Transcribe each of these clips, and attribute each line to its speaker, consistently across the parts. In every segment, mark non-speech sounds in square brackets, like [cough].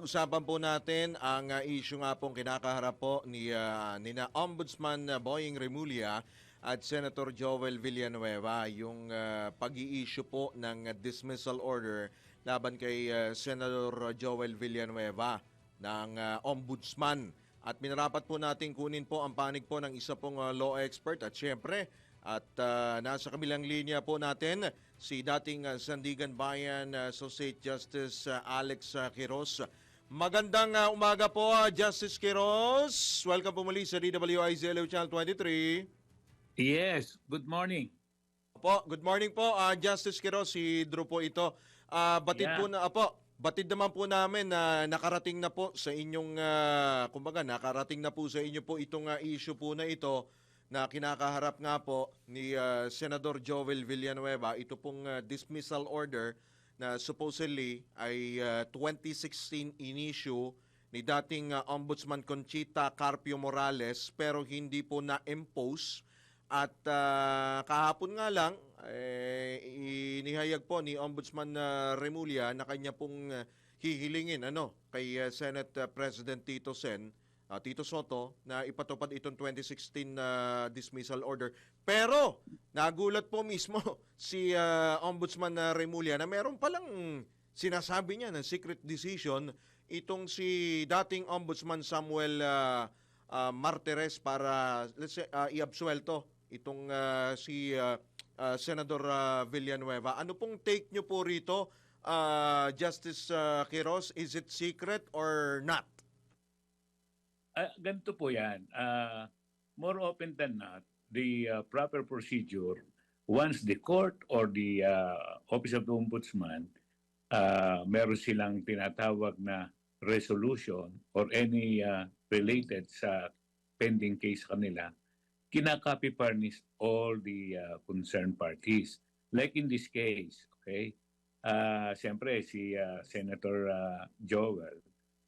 Speaker 1: Pag-usapan po natin ang uh, issue nga pong kinakaharap po ni uh, nina Ombudsman uh, Boying Remulla at Senator Joel Villanueva yung uh, pag-i-issue po ng dismissal order laban kay uh, Senator Joel Villanueva ng uh, Ombudsman. At minarapat po natin kunin po ang panig po ng isa pong uh, law expert at syempre at uh, nasa kabilang linya po natin si dating uh, Sandigan Bayan uh, Associate Justice uh, Alex uh, Quiroz. Magandang uh, umaga po uh, Justice Quiroz. Welcome po muli sa DWIZ Channel 23.
Speaker 2: Yes, good morning.
Speaker 1: Po, good morning po uh, Justice Quiroz. Si Drew po ito. Uh, batid
Speaker 2: Yeah.
Speaker 1: po na apo. Batid naman po namin na nakarating na po sa inyong uh, kumbaga nakarating na po sa inyo po itong uh, issue po na ito na kinakaharap nga po ni uh, Senador Joel Villanueva ito pong uh, dismissal order na supposedly ay uh, 2016 in-issue ni dating uh, Ombudsman Conchita Carpio Morales pero hindi po na-impose. At uh, kahapon nga lang eh, inihayag po ni Ombudsman uh, Remulla na kanya pong uh, hihilingin ano kay uh, Senate uh, President Tito Sen uh, Tito Soto na ipatupad itong 2016 na dismissal order. Pero nagulat po [laughs] mismo si uh, Ombudsman uh, Remulla na meron palang sinasabi niya na secret decision itong si dating Ombudsman Samuel uh, uh, Martires para let's say uh, iabsuelto itong uh, si uh, uh, Senador uh, Villanueva. Ano pong take nyo po rito, uh, Justice uh, Quiroz? Is it secret or not?
Speaker 2: Ah, ganito po yan. Ah, more often than not, the ah, proper procedure, once the court or the ah, Office of the Ombudsman, ah, meron silang tinatawag na resolution or any ah, related sa pending case kanila, kinakopy furnish all the ah, concerned parties. Like in this case, okay? Ah, Siyempre, si ah, Senator ah, Joel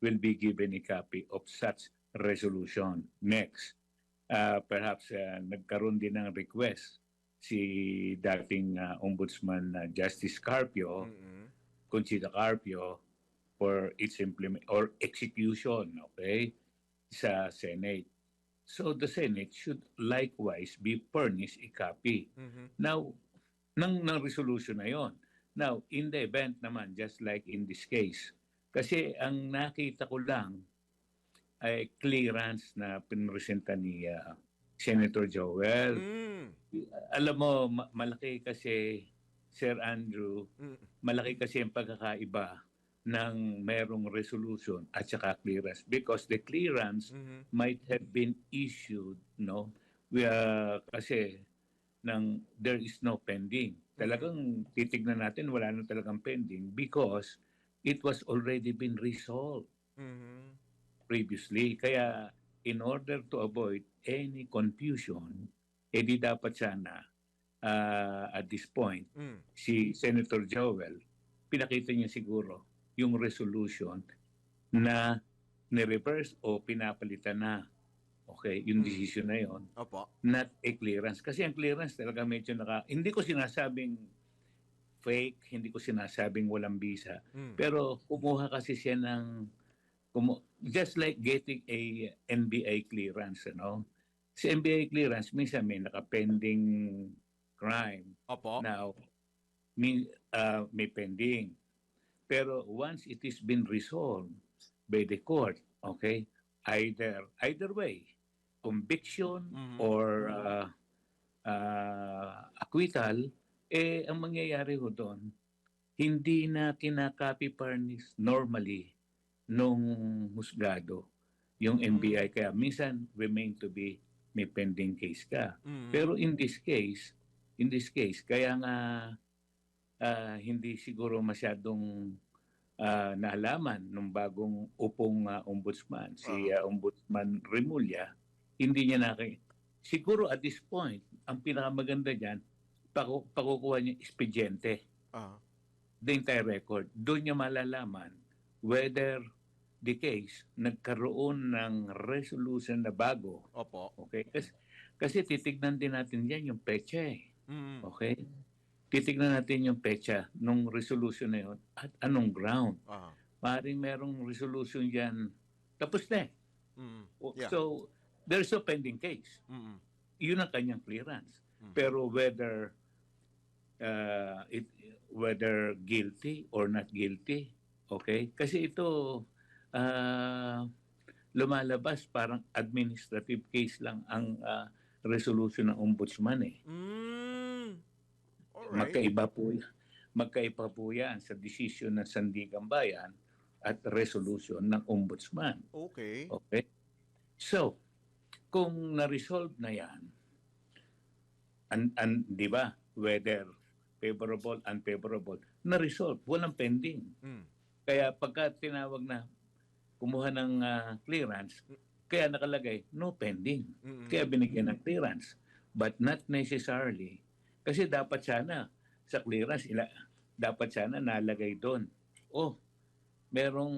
Speaker 2: will be given a copy of such resolution. Next, uh, perhaps uh, nagkaroon din ng request si dating uh, Ombudsman uh, Justice Carpio,
Speaker 1: Mm-mm.
Speaker 2: Conchita Carpio, for its implement or execution, okay, sa Senate. So the Senate should likewise be furnished a copy.
Speaker 1: Mhm.
Speaker 2: Now, ng, ng resolution na yon. Now, in the event naman, just like in this case, kasi ang nakita ko lang ay clearance na pinresenta ni ah, Senator Joel.
Speaker 1: Mm.
Speaker 2: Alam mo, ma- malaki kasi, Sir Andrew,
Speaker 1: Mm.
Speaker 2: malaki kasi ang pagkakaiba ng merong resolution at saka clearance because the clearance
Speaker 1: Mhm.
Speaker 2: might have been issued no we uh, kasi nang there is no pending talagang titignan natin wala na talagang pending because it was already been resolved
Speaker 1: Mhm.
Speaker 2: Previously kaya in order to avoid any confusion edi dapat sana uh, at this point
Speaker 1: Mm.
Speaker 2: si Senator Joel pinakita niya siguro yung resolution na ni-reverse o pinapalitan na okay yung
Speaker 1: Hmm.
Speaker 2: decision na yon
Speaker 1: Opo.
Speaker 2: not a clearance kasi ang clearance talaga medyo naka hindi ko sinasabing fake hindi ko sinasabing walang visa
Speaker 1: Mm.
Speaker 2: pero kumuha kasi siya ng just like getting a NBA clearance ano si NBA clearance minsan may nakapending crime
Speaker 1: Opo.
Speaker 2: Now, may, uh, may pending. Pero once it is been resolved by the court, okay, either either way, conviction
Speaker 1: Mhm.
Speaker 2: or uh, uh, acquittal, eh, ang mangyayari ho doon, hindi na kinakopy furnish normally nung husgado yung
Speaker 1: Mhm.
Speaker 2: NBI. Kaya minsan remain to be may pending case ka.
Speaker 1: Mm.
Speaker 2: Pero in this case, in this case, kaya nga ah, hindi siguro masyadong ah, naalaman ng bagong upong ah, ombudsman, si ah, Ombudsman Remulla, hindi niya naki... Siguro at this point, ang pinakamaganda dyan, paku- pakukuha niya expediente,
Speaker 1: Ah.
Speaker 2: the entire record. Doon niya malalaman whether the case nagkaroon ng resolution na bago
Speaker 1: Opo.
Speaker 2: Okay? Kasi, kasi titignan din natin yan yung pecha eh.
Speaker 1: Mm.
Speaker 2: Okay? Titignan natin yung pecha nung resolution na yun at anong ground.
Speaker 1: Ah.
Speaker 2: maaaring merong resolution yan. Tapos na eh.
Speaker 1: Mm. Yeah.
Speaker 2: So, there's a pending case.
Speaker 1: Mm.
Speaker 2: Yun ang kanyang clearance.
Speaker 1: Mm.
Speaker 2: Pero whether uh, it, whether guilty or not guilty, okay? Kasi ito uh, lumalabas parang administrative case lang ang uh, resolution ng ombudsman eh.
Speaker 1: Mm. Alright.
Speaker 2: Magkaiba po. Magkaiba po yan sa desisyon ng Sandigan Bayan at resolution ng ombudsman.
Speaker 1: Okay.
Speaker 2: Okay? So, kung na-resolve na yan, an, an, di ba, whether favorable, unfavorable, na-resolve, walang pending.
Speaker 1: Mm.
Speaker 2: Kaya pagka tinawag na kumuha ng ah, clearance, kaya nakalagay, no pending.
Speaker 1: Mm.
Speaker 2: Kaya binigyan ng clearance. But not necessarily. Kasi dapat sana sa clearance, ila, dapat sana nalagay doon. Oh, merong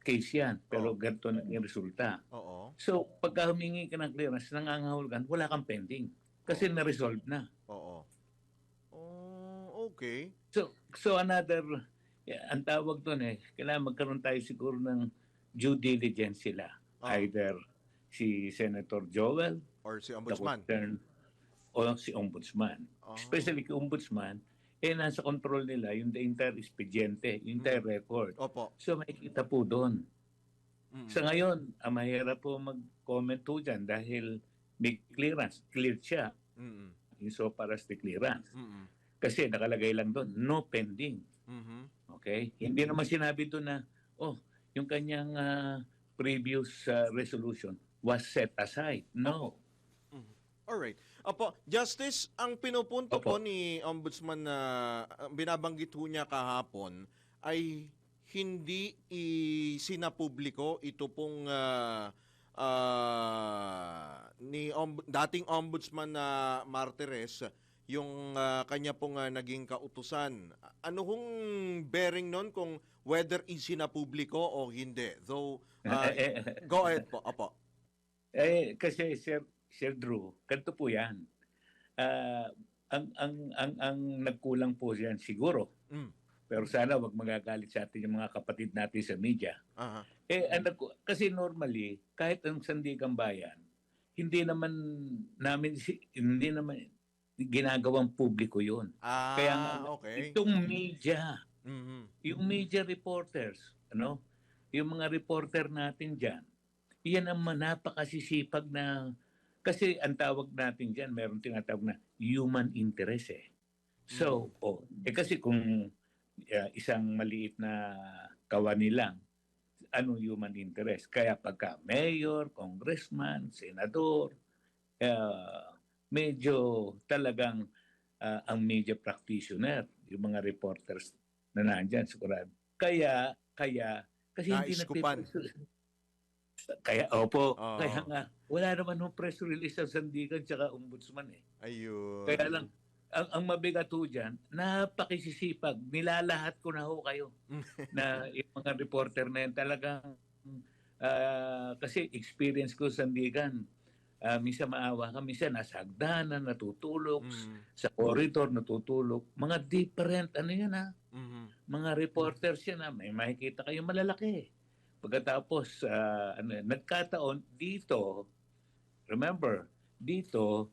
Speaker 2: case yan, pero
Speaker 1: Oh.
Speaker 2: ganito naging resulta.
Speaker 1: Oo.
Speaker 2: So, pagka humingi ka ng clearance, nangangahulugan, wala kang pending. Kasi na-resolve na.
Speaker 1: Oo. Oh, okay.
Speaker 2: So, so another, yeah, ang tawag doon eh, kailangan magkaroon tayo siguro ng due diligence sila.
Speaker 1: Ah.
Speaker 2: Either si Senator Joel,
Speaker 1: Or si ombudsman.
Speaker 2: concerned, o si Ombudsman.
Speaker 1: Ah.
Speaker 2: Especially kay Ombudsman, eh nasa control nila yung the entire expediente, yung entire
Speaker 1: Mm.
Speaker 2: record.
Speaker 1: Opo.
Speaker 2: So makikita po doon.
Speaker 1: Mm.
Speaker 2: Sa ngayon, ang mahirap po mag-comment po dyan dahil may clearance, cleared siya
Speaker 1: Mm.
Speaker 2: in so far as the clearance.
Speaker 1: Mm.
Speaker 2: Kasi nakalagay lang doon, no pending.
Speaker 1: Mhm.
Speaker 2: Okay? Hindi naman sinabi doon na, oh, yung kanyang ah, previous ah, resolution was set aside. No.
Speaker 1: Alright. Opo, Justice, ang pinupunto
Speaker 2: Opo.
Speaker 1: po ni Ombudsman na ang binabanggit ho niya kahapon ay hindi isinapubliko ito pong ah, ah, ni omb- dating ombudsman na Martires yung ah, kanya pong ah, naging kautusan. Ano hong bearing nun kung whether isinapubliko o hindi? Though,
Speaker 2: Eh, [laughs] eh,
Speaker 1: go ahead po. Opo.
Speaker 2: Eh, kasi Sir, Sir Drew, ganito po yan. Ah, ang, ang, ang, ang nagkulang po yan siguro.
Speaker 1: Mm.
Speaker 2: Pero sana wag magagalit sa atin yung mga kapatid natin sa media.
Speaker 1: Aha.
Speaker 2: Eh, ang nagku- kasi normally, kahit ang sandigang bayan, hindi naman namin, hindi naman ginagawang publiko yun.
Speaker 1: Ah,
Speaker 2: Kaya nga,
Speaker 1: okay.
Speaker 2: Itong media,
Speaker 1: Mhm.
Speaker 2: yung media reporters, ano, yung mga reporter natin dyan, yan ang napakasisipag na, kasi ang tawag natin dyan, meron tinatawag na human interest eh. So, oh, eh kasi kung uh, isang maliit na kawani lang, anong human interest? Kaya pagka mayor, congressman, senador, uh, medyo talagang uh, ang media practitioner, yung mga reporters na nandyan, sigurado. Kaya, kaya, kasi hindi na. Kaya, opo,
Speaker 1: Oo.
Speaker 2: kaya nga, wala naman ng press release ang Sandigan tsaka Ombudsman eh.
Speaker 1: Ayun.
Speaker 2: Kaya lang, ang, ang mabigat ho dyan, napakisisipag, nilalahat ko na ho kayo [laughs] na yung mga reporter na yan talagang, ah, kasi experience ko sa Sandigan, ah, minsan maawa ka, minsan nasa hagdanan, natutulog,
Speaker 1: Mhm.
Speaker 2: sa corridor, natutulog. Mga different, ano yan ha?
Speaker 1: Mhm.
Speaker 2: Mga reporters yan ha? May makikita kayo malalaki. Pagkatapos, ah, ano, nagkataon dito, remember, dito,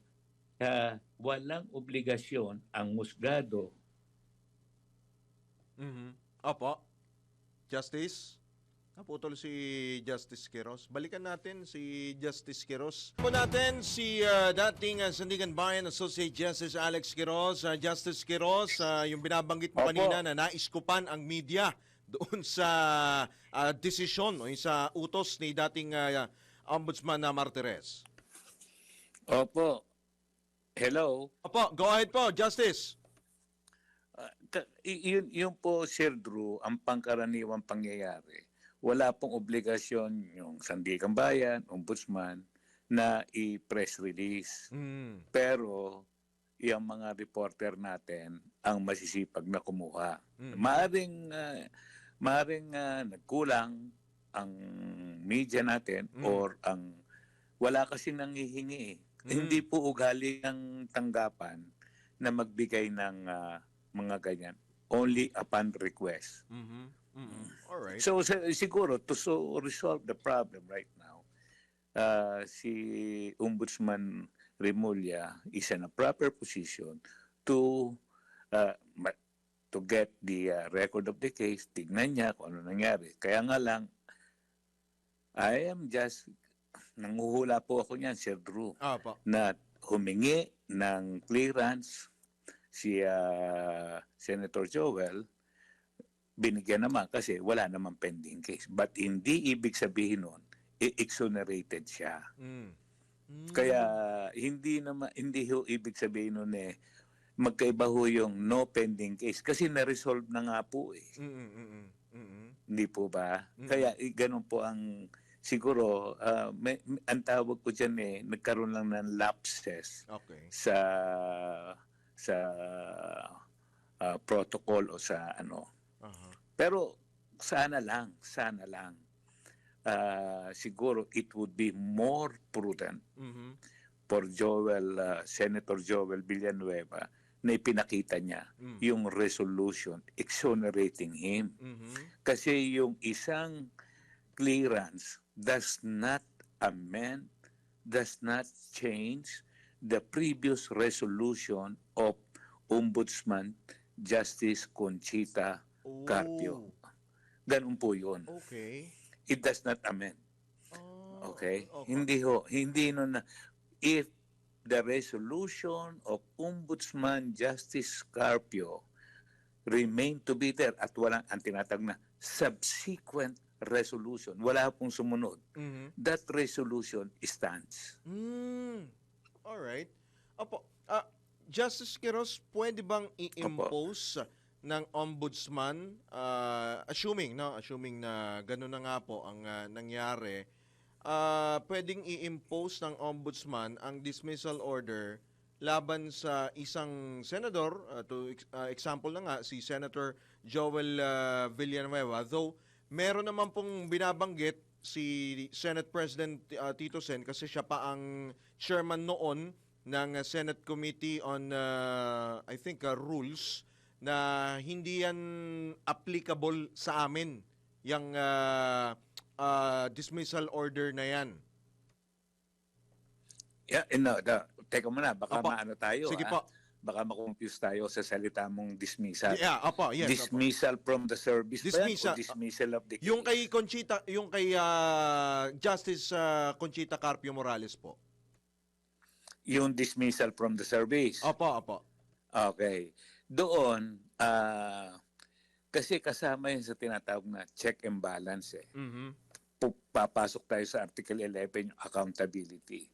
Speaker 2: ah, walang obligasyon ang musgado
Speaker 1: Mhm. Opo. Justice? Naputol si Justice Quiroz. Balikan natin si Justice Quiroz. Po natin si ah, dating uh, Sandigan Bayan Associate Justice Alex Quiroz. Ah, Justice Quiroz, ah, yung binabanggit mo
Speaker 2: Opo.
Speaker 1: kanina na naiskupan ang media [laughs] doon sa ah, desisyon o sa utos ni dating ah, Ombudsman na Martires.
Speaker 2: Opo. Hello.
Speaker 1: Opo, go ahead po, Justice.
Speaker 2: Y- yun, yun po, Sir Drew, ang pangkaraniwang pangyayari. Wala pong obligasyon yung Sandigan Bayan, Ombudsman, na i-press release.
Speaker 1: Mm.
Speaker 2: Pero, yung mga reporter natin ang masisipag na kumuha.
Speaker 1: Mm.
Speaker 2: Maaring, ah, maaring ah, nagkulang ang media natin
Speaker 1: Mm.
Speaker 2: or ang wala kasi nangihingi eh.
Speaker 1: Mm.
Speaker 2: Hindi po ugali ng tanggapan na magbigay ng ah, mga ganyan. Only upon request.
Speaker 1: Mhm. Mm. All right.
Speaker 2: So siguro to so resolve the problem right now, uh, si Ombudsman Remulla is in a proper position to uh, to get the uh, record of the case, tignan niya kung ano nangyari. Kaya nga lang, I am just, nanguhula po ako niyan, Sir Drew,
Speaker 1: Apo.
Speaker 2: na humingi ng clearance si ah, Senator Joel, binigyan naman kasi wala namang pending case. But hindi ibig sabihin nun, i-exonerated siya.
Speaker 1: Mm. Mm.
Speaker 2: Kaya hindi naman hindi ho ibig sabihin nun eh magkaiba ho yung no pending case kasi na-resolve na nga po eh.
Speaker 1: Mm, mm, mm, mm, mm.
Speaker 2: Hindi po ba?
Speaker 1: Mm.
Speaker 2: Kaya eh, ganun po ang siguro ah, may, ang tawag ko diyan eh nagkaroon lang ng lapses
Speaker 1: Okay.
Speaker 2: sa sa ah, protocol o sa ano.
Speaker 1: Aha.
Speaker 2: Pero sana lang, sana lang. ah, siguro it would be more prudent
Speaker 1: Mhm.
Speaker 2: for Joel, ah, Senator Joel Villanueva na ipinakita niya
Speaker 1: Mm.
Speaker 2: yung resolution exonerating him.
Speaker 1: Mhm.
Speaker 2: Kasi yung isang clearance does not amend, does not change the previous resolution of Ombudsman Justice Conchita
Speaker 1: Oh.
Speaker 2: Carpio. Ganun po yun.
Speaker 1: Okay.
Speaker 2: It does not amend.
Speaker 1: Oh,
Speaker 2: Okay?
Speaker 1: okay.
Speaker 2: Hindi ho. Hindi nun na. If the resolution of Ombudsman Justice Carpio remain to be there at walang ang tinatag na subsequent resolution, wala pong sumunod,
Speaker 1: Mhm.
Speaker 2: that resolution stands.
Speaker 1: Mm. All right. Opo, ah, Justice Quiroz, pwede bang i-impose ng ombudsman? Ah, assuming no, assuming na gano'n na nga po ang ah, nangyari, ah, pwedeng i-impose ng ombudsman ang dismissal order laban sa isang senador, ah, to ah, example na nga si Senator Joel ah, Villanueva, though meron naman pong binabanggit si Senate President uh, Tito Sen kasi siya pa ang chairman noon ng uh, Senate Committee on uh, I think uh, rules na hindi yan applicable sa amin yung uh, uh, dismissal order na yan.
Speaker 2: Yeah, eh, no, the, teka muna, baka
Speaker 1: Opo.
Speaker 2: maano tayo.
Speaker 1: Sige
Speaker 2: ah.
Speaker 1: po.
Speaker 2: Baka makonfuse tayo sa salita mong dismissal.
Speaker 1: Yeah, opo, yes. opo.
Speaker 2: dismissal from the service ba yan
Speaker 1: Dismissal.
Speaker 2: o dismissal of the case?
Speaker 1: Yung kay Conchita, yung kay uh, Justice uh, Conchita Carpio Morales po.
Speaker 2: Yung dismissal from the service.
Speaker 1: Opo, opo.
Speaker 2: Okay. Doon, ah, kasi kasama yun sa tinatawag na check and balance eh.
Speaker 1: Mhm.
Speaker 2: Pu- Papasok tayo sa Article 11, yung accountability.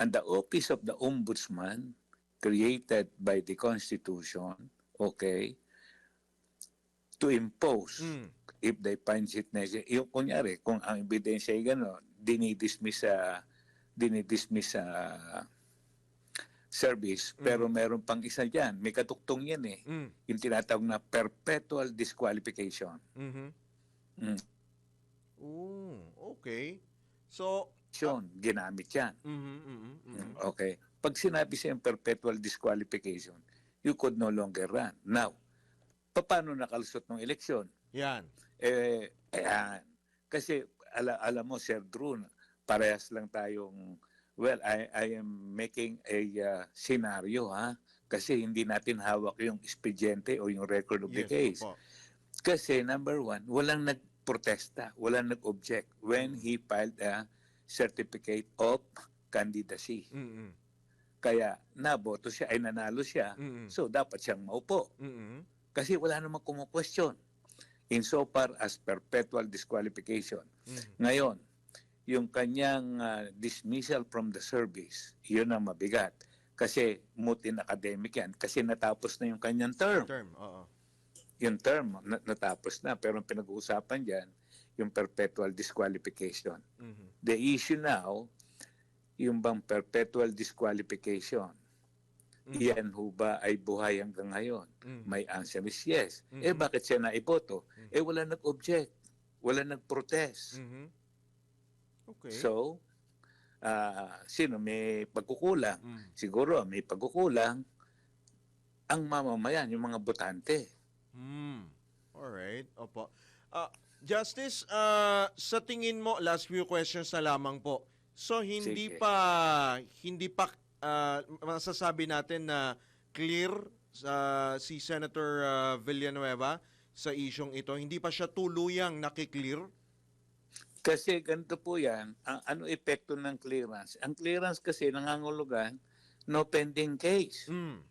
Speaker 2: And the office of the ombudsman created by the Constitution, okay, to impose
Speaker 1: Mm.
Speaker 2: if they find it necessary. Yung kunyari, kung ang ebidensya ay gano'n, dinidismiss sa dinidismiss sa service, pero meron pang isa dyan. May katuktong yan eh.
Speaker 1: Mm.
Speaker 2: Yung tinatawag na perpetual disqualification.
Speaker 1: Mhm.
Speaker 2: Mm.
Speaker 1: Ooh, okay. So,
Speaker 2: Yun, ginamit yan.
Speaker 1: mhm, mhm, mhm.
Speaker 2: Okay. Pag sinabi sa yung perpetual disqualification, you could no longer run. Now, paano nakalusot ng eleksyon?
Speaker 1: Yan.
Speaker 2: Eh, ayan. Kasi ala, alam mo, Sir Drew, parehas lang tayong, well, I, I am making a uh, scenario, ha? Kasi hindi natin hawak yung expediente o yung record of the
Speaker 1: Yes,
Speaker 2: case.
Speaker 1: opo.
Speaker 2: Kasi number one, walang nagprotesta, walang nag-object when he filed a certificate of candidacy.
Speaker 1: Mhm,
Speaker 2: Kaya naboto siya, ay nanalo siya,
Speaker 1: mhm,
Speaker 2: so dapat siyang maupo.
Speaker 1: mhm.
Speaker 2: Kasi wala namang kumu-question insofar as perpetual disqualification.
Speaker 1: Mhm.
Speaker 2: Ngayon, yung kanyang ah, dismissal from the service, yun ang mabigat. Kasi moot in academic yan. Kasi natapos na yung kanyang term.
Speaker 1: Term, oo.
Speaker 2: Yung term, na- natapos na. Pero ang pinag-uusapan dyan, yung perpetual disqualification.
Speaker 1: Mhm.
Speaker 2: The issue now, yung bang perpetual disqualification,
Speaker 1: Mhm.
Speaker 2: yan ho ba ay buhay hanggang ngayon?
Speaker 1: Mhm.
Speaker 2: My answer is yes.
Speaker 1: Mhm.
Speaker 2: Eh bakit siya naiboto?
Speaker 1: Mhm.
Speaker 2: Eh wala nag-object. Wala nag-protest.
Speaker 1: Mhm. Okay.
Speaker 2: So, ah, sino may pagkukulang?
Speaker 1: Mhm.
Speaker 2: Siguro may pagkukulang ang mamamayan, yung mga botante.
Speaker 1: Mm. Alright. Opo. Ah, Justice, ah, sa tingin mo, last few questions na lamang po. So hindi
Speaker 2: Sige.
Speaker 1: pa hindi pa ah, masasabi natin na clear sa si Senator ah, Villanueva sa isyong ito. Hindi pa siya tuluyang nakiklear.
Speaker 2: Kasi ganito po yan, ang ano epekto ng clearance? Ang clearance kasi nangangulugan, no pending case.
Speaker 1: Mm.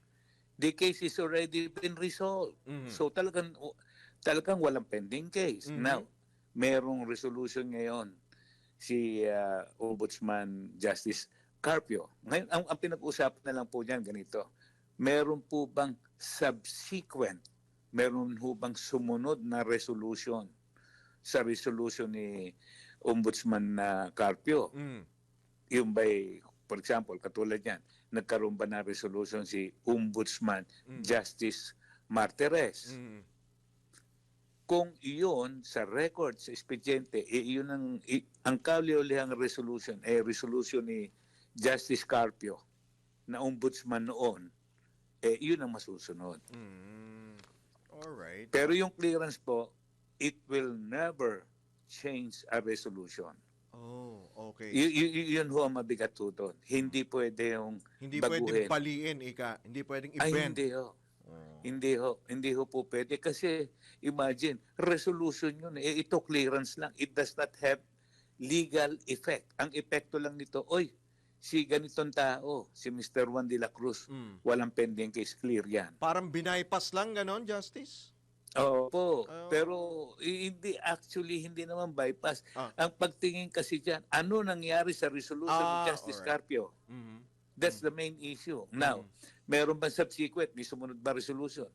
Speaker 2: The case is already been resolved.
Speaker 1: Mhm.
Speaker 2: So talagang talagang walang pending case.
Speaker 1: Mhm.
Speaker 2: Now, merong resolution ngayon si uh, Ombudsman Justice Carpio. Ngayon, ang, ang pinag-usapan na lang po niyan ganito. Meron po bang subsequent, meron po bang sumunod na resolution sa resolution ni Ombudsman na Carpio?
Speaker 1: Mm.
Speaker 2: Yung by, for example, katulad yan, nagkaroon ba na resolution si Ombudsman
Speaker 1: Mm.
Speaker 2: Justice Martires?
Speaker 1: Mm.
Speaker 2: Kung iyon sa record sa expediente, eh, iyon ang, i, ang kauli-ulihang resolution, eh, resolution ni Justice Carpio na ombudsman noon, eh, iyon ang masusunod.
Speaker 1: Mm. All right.
Speaker 2: Pero yung clearance po, it will never change a resolution.
Speaker 1: Oh, okay.
Speaker 2: Y- y- yun ho ang mabigat ho doon. Hindi pwede yung,
Speaker 1: hindi
Speaker 2: baguhin.
Speaker 1: pwedeng paliin, ika. Hindi pwedeng
Speaker 2: ay
Speaker 1: i-bend.
Speaker 2: hindi ho.
Speaker 1: Oh.
Speaker 2: Hindi ho, hindi ho po pwede kasi imagine, resolution yun. Eh, ito clearance lang. It does not have legal effect. Ang epekto lang nito, oy, si ganitong tao, si Mr. Juan de la Cruz,
Speaker 1: Mm.
Speaker 2: walang pending case, clear yan.
Speaker 1: Parang binaypass lang ganon, Justice?
Speaker 2: Opo,
Speaker 1: Oh.
Speaker 2: pero i- hindi actually hindi naman bypass.
Speaker 1: Ah.
Speaker 2: Ang pagtingin kasi diyan, ano nangyari sa resolution
Speaker 1: Ah,
Speaker 2: ni Justice
Speaker 1: alright.
Speaker 2: Carpio?
Speaker 1: Mhm.
Speaker 2: That's the main issue. Now,
Speaker 1: Mm.
Speaker 2: Meron ba subsequent, may sumunod ba resolution?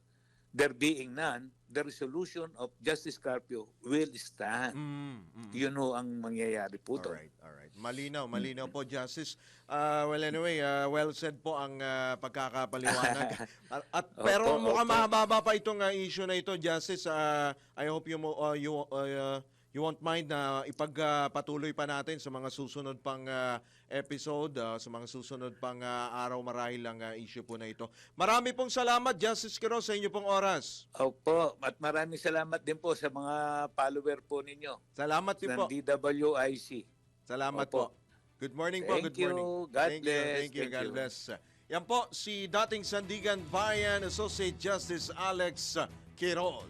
Speaker 2: There being none, the resolution of Justice Carpio will stand.
Speaker 1: Mm, mm.
Speaker 2: Yun ho ang mangyayari po doon.
Speaker 1: Alright, alright. Malinaw, malinaw po, Justice. Ah, well, anyway, ah, well said po ang ah, pagkakapaliwanag. [laughs] at, at- pero
Speaker 2: Opo,
Speaker 1: mukhang
Speaker 2: opo.
Speaker 1: mahaba pa itong ah, issue na ito, Justice. Ah, I hope you, mo- ah, you, ah, you won't mind na ipagpatuloy pa natin sa mga susunod pang ah, episode, ah, sa mga susunod pang ah, araw marahil ang ah, issue po na ito. Marami pong salamat, Justice Quiroz, sa inyo pong oras.
Speaker 2: Opo, at maraming salamat din po sa mga follower po ninyo
Speaker 1: Salamat din
Speaker 2: ng
Speaker 1: po.
Speaker 2: DWIC.
Speaker 1: Salamat
Speaker 2: Opo.
Speaker 1: po. Good morning po.
Speaker 2: Thank
Speaker 1: Good morning.
Speaker 2: you. God
Speaker 1: thank
Speaker 2: bless.
Speaker 1: You, thank you.
Speaker 2: Thank
Speaker 1: God
Speaker 2: you.
Speaker 1: bless. Yan po si dating Sandigan Bayan Associate Justice Alex Quiroz.